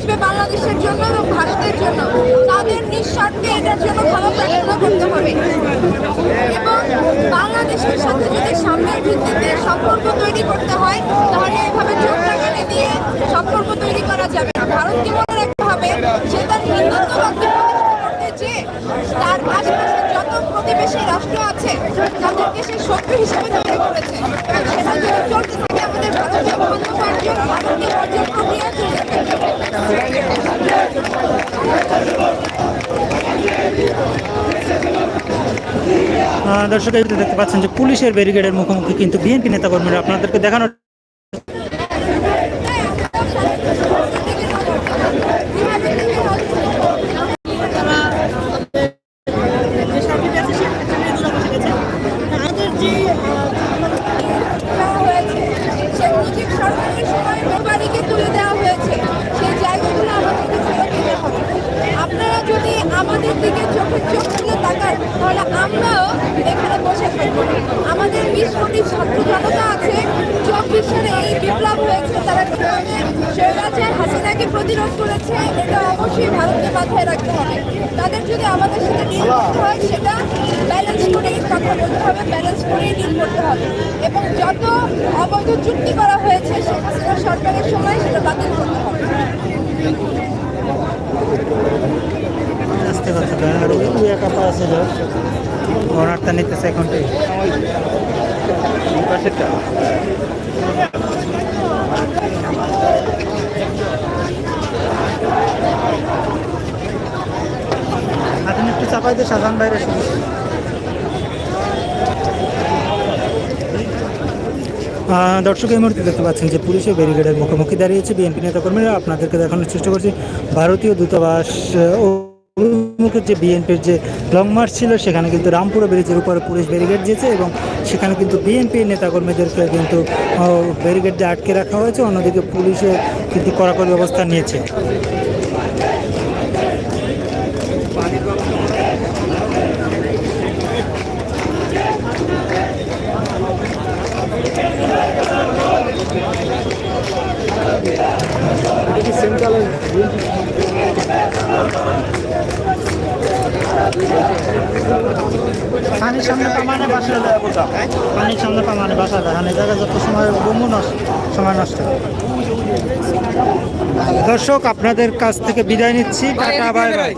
আসবে বাংলাদেশের জন্য এবং ভারতের জন্য। তাদের নিঃস্বার্থে এটার জন্য ভালো প্রার্থনা করতে হবে। এবং বাংলাদেশের সাথে যদি সামনের ভিত্তিতে সম্পর্ক তৈরি করতে হয়, তাহলে এভাবে জোরটা টেনে দিয়ে সম্পর্ক তৈরি করা যাবে না। ভারতকে মনে রাখতে হবে? সে তার হিন্দুত্ববাদকে করতে চেয়ে তার আশেপাশে যত প্রতিবেশী রাষ্ট্র আছে, তাদেরকে সে শত্রু হিসেবে তৈরি করেছে। সেখান থেকে চলতে থাকে আমাদের ভারতীয় বন্ধু পার্টি ভারতীয় অর্জন প্রক্রিয়া দর্শক, এই দেখতে পাচ্ছেন যে পুলিশের ব্যারিকেডের মুখোমুখি কিন্তু বিএনপি নেতাকর্মীরা। আপনাদেরকে দেখানোর আমাদের দিকে চোখে চোখ তাহলে আমরাও এখানে বসে থাকব। আমাদের বিশ কোটি ছাত্র জনতা আছে চব্বিশ সালে এই বিপ্লব হয়েছে, তারা কীভাবে স্বৈরাচার হাসিনাকে প্রতিরোধ করেছে, এটা অবশ্যই ভারতকে মাথায় রাখতে হবে। তাদের যদি আমাদের সাথে ডিল করতে হয়, সেটা ব্যালেন্স করেই কথা বলতে হবে ব্যালেন্স করেই ডিল করতে হবে। এবং যত অবৈধ চুক্তি করা হয়েছে শেখ হাসিনা সরকারের সময় সেটা বাতিল করতে হবে। নিতেছে এখনটাই এখন একটু চাপাই দিয়ে সাধারণ বাইরে দর্শক এই মুহূর্তে দেখতে পাচ্ছেন যে পুলিশের ব্যারিকেডের মুখোমুখি দাঁড়িয়েছে বিএনপি নেতাকর্মীরা। আপনাদেরকে দেখানোর চেষ্টা করছি ভারতীয় দূতাবাস অভিমুখে যে বিএনপির যে লং মার্চ ছিল, সেখানে কিন্তু রামপুরা ব্রিজের উপরে পুলিশ ব্যারিকেড দিয়েছে এবং সেখানে কিন্তু বিএনপি নেতাকর্মীদেরকে কিন্তু ব্যারিকেড দিয়ে আটকে রাখা হয়েছে। অন্যদিকে পুলিশে কিন্তু কড়াকড়ি অবস্থান নিয়েছে। সামনে পামানে বাসা পানির সামনে পামানে বাসা দেয়। জায়গায় যত সময় সময় নষ্ট দর্শক, আপনাদের কাছ থেকে বিদায় নিচ্ছি। Tata, bye bye.